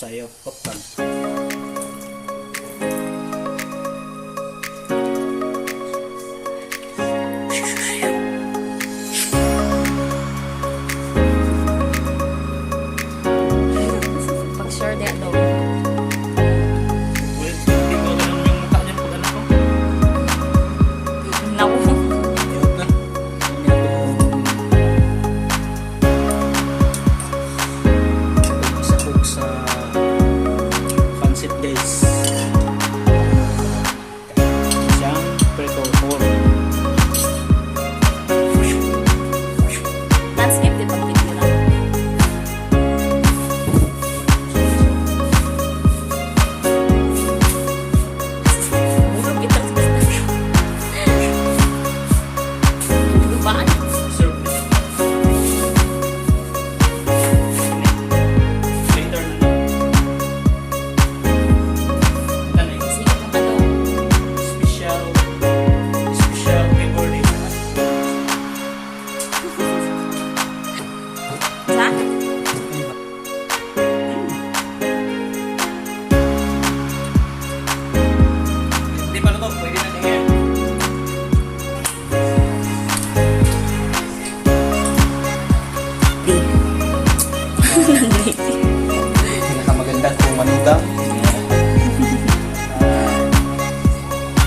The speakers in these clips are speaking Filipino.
sa'yo. Kapag. body.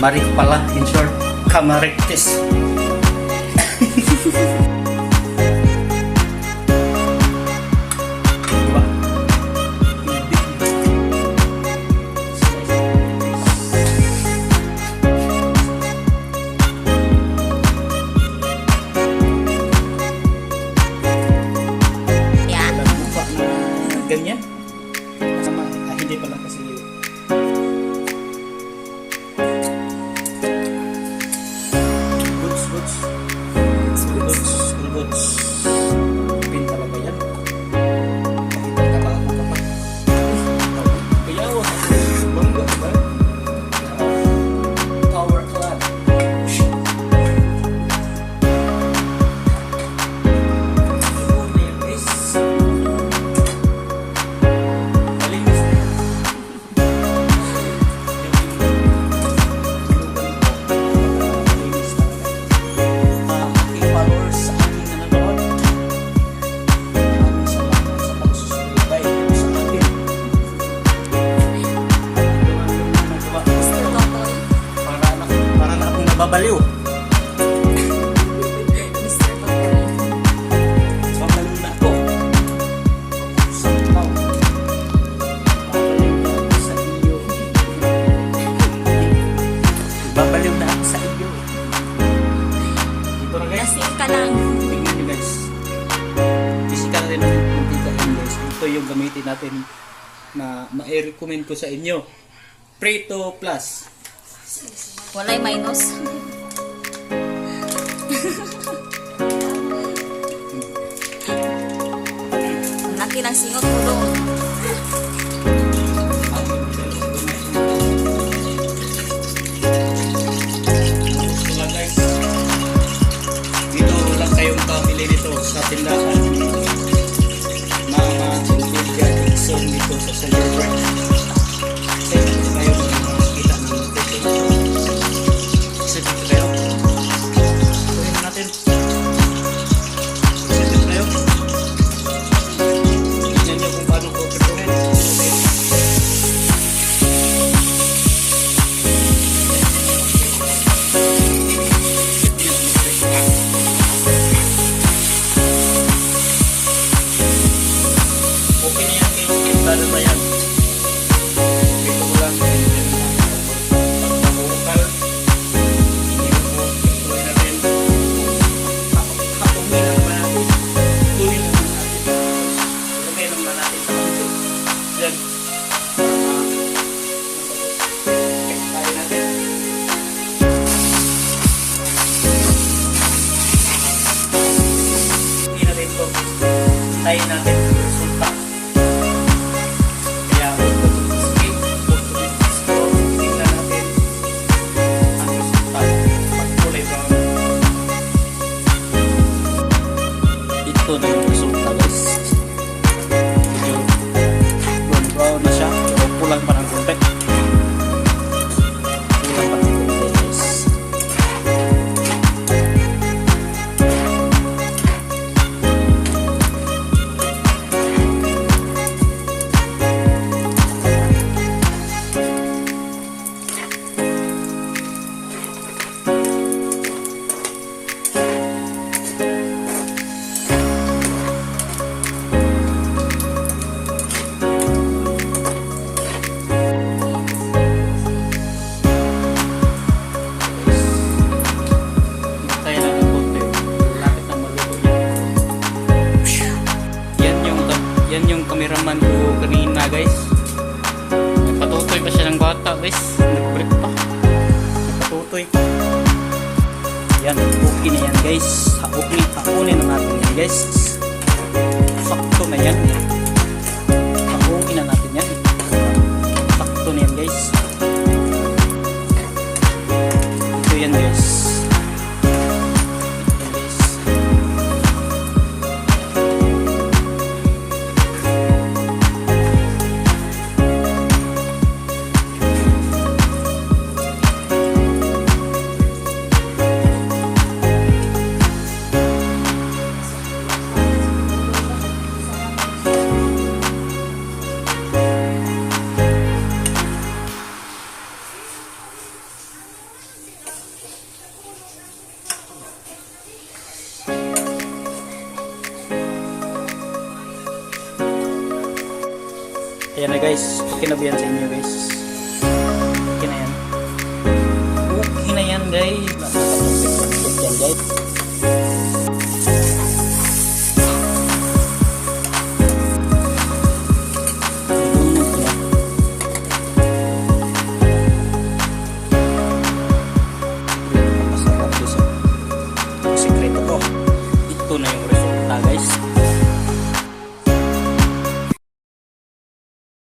Marik pala, in short, Kamarektis. ito yung gamitin natin na ma-recommend ko sa inyo. Preto Plus. Walay minus. Laki ng singot ko doon. Dito lang kayong pamili nito sa tindahan. Send me those, I send you right. Na guys. Nagpatutoy pa siya ng bata guys. Nag-break pa. Nagpatutoy pa. Yan, okay na yan guys. Okay, hakunin na natin yan guys. Sakto na yan. Ayan na guys, okay na ba yan sa inyo guys?